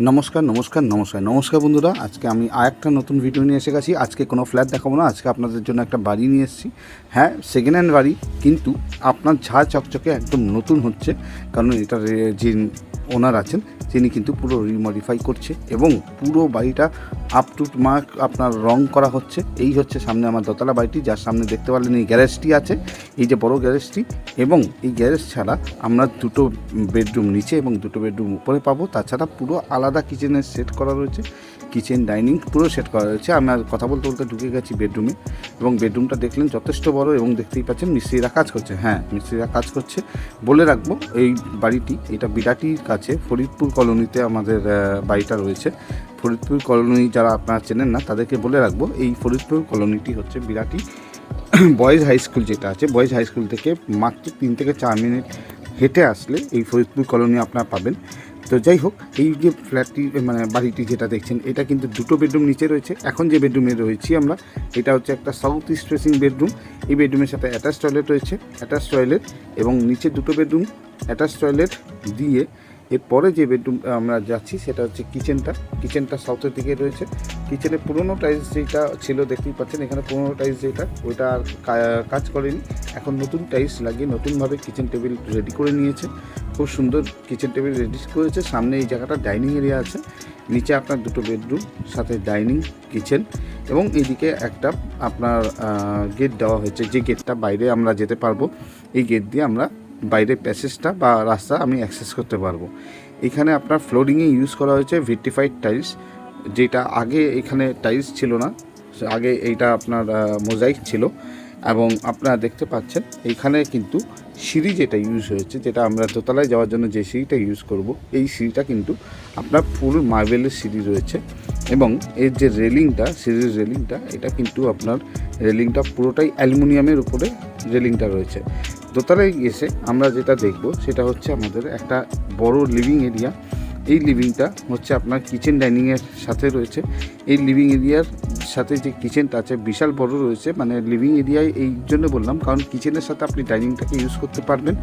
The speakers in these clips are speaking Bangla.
নমস্কার নমস্কার নমস্কার। নমস্কার বন্ধুরা, আজকে আমি আর একটা নতুন ভিডিও নিয়ে এসে গেছি। আজকে কোনো ফ্ল্যাট দেখাবো না, আজকে আপনাদের জন্য একটা বাড়ি নিয়ে এসেছি। হ্যাঁ সেকেন্ড হ্যান্ড বাড়ি, কিন্তু আপনার ঝা চকচকে একদম নতুন হচ্ছে, কারণ এটার যে ওনার আছেন, তিনি কিন্তু পুরো রিমডিফাই করছে এবং পুরো বাড়িটা আপ টু মার্ক আপনার রং করা হচ্ছে। এই হচ্ছে সামনে আমার দোতলা বাড়িটি, যার সামনে দেখতে পারলেন এই গ্যারেজটি আছে, এই যে বড় গ্যারেজটি এবং এই গ্যারেজ ছাড়া আমরা দুটো বেডরুম নিচে এবং দুটো বেডরুম উপরে পাবো। তাছাড়া পুরো আলাদা কিচেনের সেট করা রয়েছে। কিচেন ডাইনিং পুরো সেট করা রয়েছে। আমরা কথা বলতে বলতে ঢুকে গেছি বেডরুমে এবং বেডরুমটা দেখলেন যথেষ্ট বড় এবং দেখতেই পাচ্ছেন মিস্ত্রিরা কাজ করছে। হ্যাঁ মিস্ত্রিরা কাজ করছে। বলে রাখব, এই বাড়িটি, এটা বিরাটির কাছে, ফরিদপুর কলোনিতে আমাদের বাড়িটা রয়েছে। ফরিদপুর কলোনি যারা আপনারা চেনেন না, তাদেরকে বলে রাখব, এই ফরিদপুর কলোনিটি হচ্ছে বিরাটি বয়েজ হাই স্কুল যেটা আছে। বয়েজ হাই স্কুল থেকে মাত্র তিন থেকে চার মিনিট হেঁটে আসলে এই ফরিদপুর কলোনি আপনারা পাবেন। তো যাই হোক, এই যে ফ্ল্যাটটি মানে বাড়িটি যেটা দেখছেন, এটা কিন্তু দুটো বেডরুম নিচে রয়েছে। এখন যে বেডরুমে রয়েছি আমরা, এটা হচ্ছে একটা সাউথ ইস্ট ফেসিং বেডরুম এই বেডরুমের সাথে অ্যাটাচ টয়লেট রয়েছে অ্যাটাচ টয়লেট এবং নিচে দুটো বেডরুম অ্যাটাচ টয়লেট দিয়ে এরপরে যে বেডরুম আমরা যাচ্ছি, সেটা হচ্ছে কিচেনটা কিচেনটা সাউথের দিকে রয়েছে। কিচেনে পুরোনো টাইলস যেটা ছিল, দেখতেই পাচ্ছেন, এখানে পুরোনো টাইলস যেটা, ওইটা আর কাজ করেনি। এখন নতুন টাইলস লাগিয়ে নতুনভাবে কিচেন টেবিল রেডি করে নিয়েছে। খুব সুন্দর কিচেন টেবিল রেডি করেছে। সামনে এই জায়গাটা ডাইনিং এরিয়া আছে। নিচে আপনার দুটো বেডরুম সাথে ডাইনিং কিচেন এবং এদিকে একটা আপনার গেট দেওয়া হয়েছে। যে গেটটা বাইরে আমরা যেতে পারব, এই গেট দিয়ে আমরা বাইরে প্যাসেজটা বা রাস্তা আমি অ্যাক্সেস করতে পারব। এখানে আপনার ফ্লোরিংয়ে ইউজ করা হয়েছে ভিটিফাইড টাইলস যেটা আগে এখানে টাইলস ছিল না। আগে এইটা আপনার মোজাইক ছিল। এবং আপনারা দেখতে পাচ্ছেন, এইখানে কিন্তু সিঁড়ি যেটা ইউজ হয়েছে, যেটা আমরা দোতলায় যাওয়ার জন্য যে সিঁড়িটা ইউজ করব, এই সিঁড়িটা কিন্তু আপনার ফুল মার্বেলের সিঁড়ি রয়েছে এবং এর যে রেলিংটা সিঁড়ির রেলিংটা এটা কিন্তু আপনার রেলিংটা পুরোটাই অ্যালুমিনিয়ামের উপরে রেলিংটা রয়েছে। দোতলায় এসে আমরা যেটা দেখব, সেটা হচ্ছে আমাদের একটা বড় লিভিং এরিয়া এই লিভিংটা হচ্ছে আপনার কিচেন ডাইনিংয়ের সাথে রয়েছে। এই লিভিং এরিয়ার সাথে যে কিচেনটা আছে, বিশাল বড় রয়েছে মানে লিভিং এরিয়ায় এই জন্য বললাম, কারণ কিচেনের সাথে আপনি ডাইনিংটাকে ইউজ করতে পারবেন।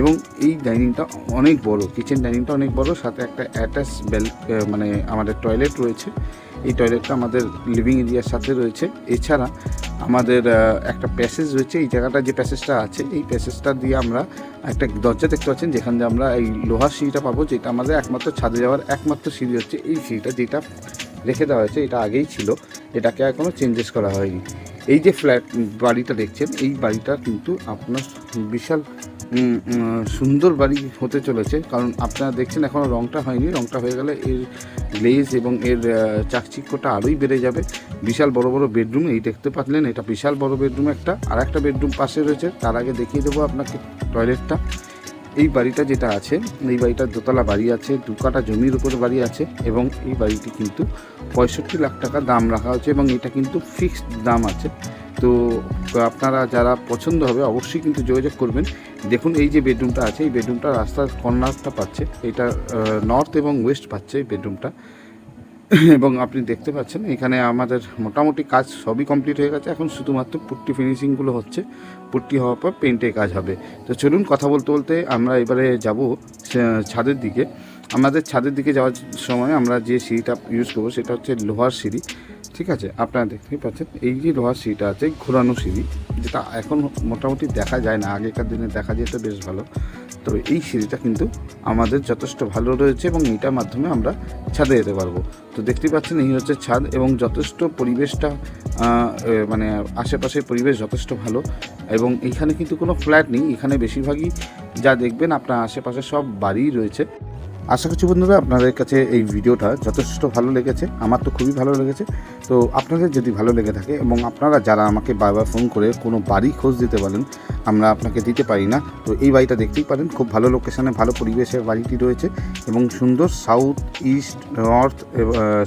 এবং এই ডাইনিংটা অনেক বড় কিচেন ডাইনিংটা অনেক বড়, সাথে একটা অ্যাটাচ বেল মানে আমাদের টয়লেট রয়েছে। এই টয়লেটটা আমাদের লিভিং এরিয়ার সাথে রয়েছে। এছাড়া আমাদের একটা প্যাসেজ রয়েছে, এই জায়গাটা যে প্যাসেজটা আছে, এই প্যাসেজটা দিয়ে আমরা একটা দরজা দেখতে পাচ্ছেন, যেখান দিয়ে আমরা এই লোহার সিঁড়িটা পাবো, যেটা আমাদের একমাত্র ছাদে যাওয়ার একমাত্র সিঁড়ি হচ্ছে এই সিঁড়িটা, যেটা রেখে দেওয়া হয়েছে, এটা আগেই ছিল। এটাকে আর কোনো চেঞ্জেস করা হয়নি। এই যে ফ্ল্যাট বাড়িটা দেখছেন, এই বাড়িটা কিন্তু আপনার বিশাল সুন্দর বাড়ি হতে চলেছে। কারণ আপনারা দেখছেন এখনও রংটা হয়নি। রংটা হয়ে গেলে এর গ্লেজ এবং এর চাকচিক্যটা আরোই বেড়ে যাবে। বিশাল বড় বড় বেডরুম এই দেখতে পাচ্লেন, এটা বিশাল বড় বেডরুম একটা। আর একটা বেডরুম পাশে রয়েছে। তার আগে দেখিয়ে দেবো আপনাকে টয়লেটটা এই বাড়িটা যেটা আছে, এই বাড়িটা দোতলা বাড়ি আছে, দু কাটা জমির উপর বাড়ি আছে এবং এই বাড়িটি কিন্তু পঁয়ষট্টি লাখ টাকা দাম রাখা হয়েছে এবং এটা কিন্তু ফিক্সড দাম আছে। তো আপনারা যারা পছন্দ হবে অবশ্যই কিন্তু যোগাযোগ করবেন। দেখুন এই যে বেডরুমটা আছে, এই বেডরুমটা রাস্তার কর্নারটা পাচ্ছে, এটা নর্থ এবং ওয়েস্ট পাচ্ছে এই বেডরুমটা। এবং আপনি দেখতে পাচ্ছেন, এখানে আমাদের মোটামুটি কাজ সবই কমপ্লিট হয়ে গেছে। এখন শুধুমাত্র পুট্টি ফিনিশিংগুলো হচ্ছে। পুট্টি হওয়ার পর পেন্টের কাজ হবে। তো চলুন কথা বলতে বলতে আমরা এবারে যাব ছাদের দিকে। আমাদের ছাদের দিকে যাওয়ার সময় আমরা যে সিঁড়িটা ইউজ করব, সেটা হচ্ছে লোহার সিঁড়ি। ঠিক আছে? আপনারা দেখতেই পাচ্ছেন, এই যে লোহার সিঁড়িটা আছে, ঘোরানো সিঁড়ি। যেটা এখন মোটামুটি দেখা যায় না। আগেকার দিনে দেখা যেত বেশ ভালো। তবে এই সিঁড়িটা কিন্তু আমাদের যথেষ্ট ভালো রয়েছে এবং এইটার মাধ্যমে আমরা ছাদে যেতে পারব। তো দেখতে পাচ্ছেন, এই হচ্ছে ছাদ এবং যথেষ্ট পরিবেশটা মানে আশেপাশের পরিবেশ যথেষ্ট ভালো এবং এখানে কিন্তু কোনো ফ্ল্যাট নেই। এখানে বেশিরভাগই যা দেখবেন, আপনার আশেপাশে সব বাড়িই রয়েছে। আশা করছি বন্ধুরা আপনাদের কাছে এই ভিডিওটা যথেষ্ট ভালো লেগেছে। আমার তো খুবই ভালো লেগেছে। তো আপনাদের যদি ভালো লেগে থাকে এবং আপনারা যারা আমাকে বারবার ফোন করে কোনো বাড়ি খোঁজ দিতে পারেন আমরা আপনাকে দিতে পারি না। তো এই বাড়িটা দেখতেই পারেন, খুব ভালো লোকেশানে ভালো পরিবেশে বাড়িটি রয়েছে এবং সুন্দর south east north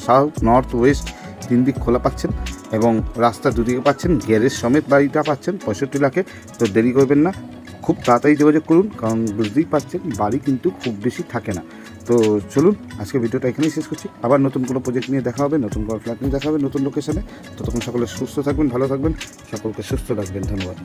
south north west তিন দিক খোলা পাচ্ছেন এবং রাস্তা দুদিকে পাচ্ছেন গ্যারেজ সমেত বাড়িটা পাচ্ছেন পঁয়ষট্টি লাখে। তো দেরি করবেন না, খুব তাড়াতাড়ি যোগাযোগ করুন, কারণ বুঝতেই পারছেন বাড়ি কিন্তু খুব বেশি থাকে না। তো চলুন আজকে ভিডিওটা এখানেই শেষ করছি। আবার নতুন কোনো প্রজেক্ট নিয়ে দেখা হবে, নতুন কোনো ফ্ল্যাট নিয়ে দেখা হবে, নতুন লোকেশনে ততক্ষণ সকলে সুস্থ থাকবেন, ভালো থাকবেন, সকলকে সুস্থ রাখবেন, ধন্যবাদ।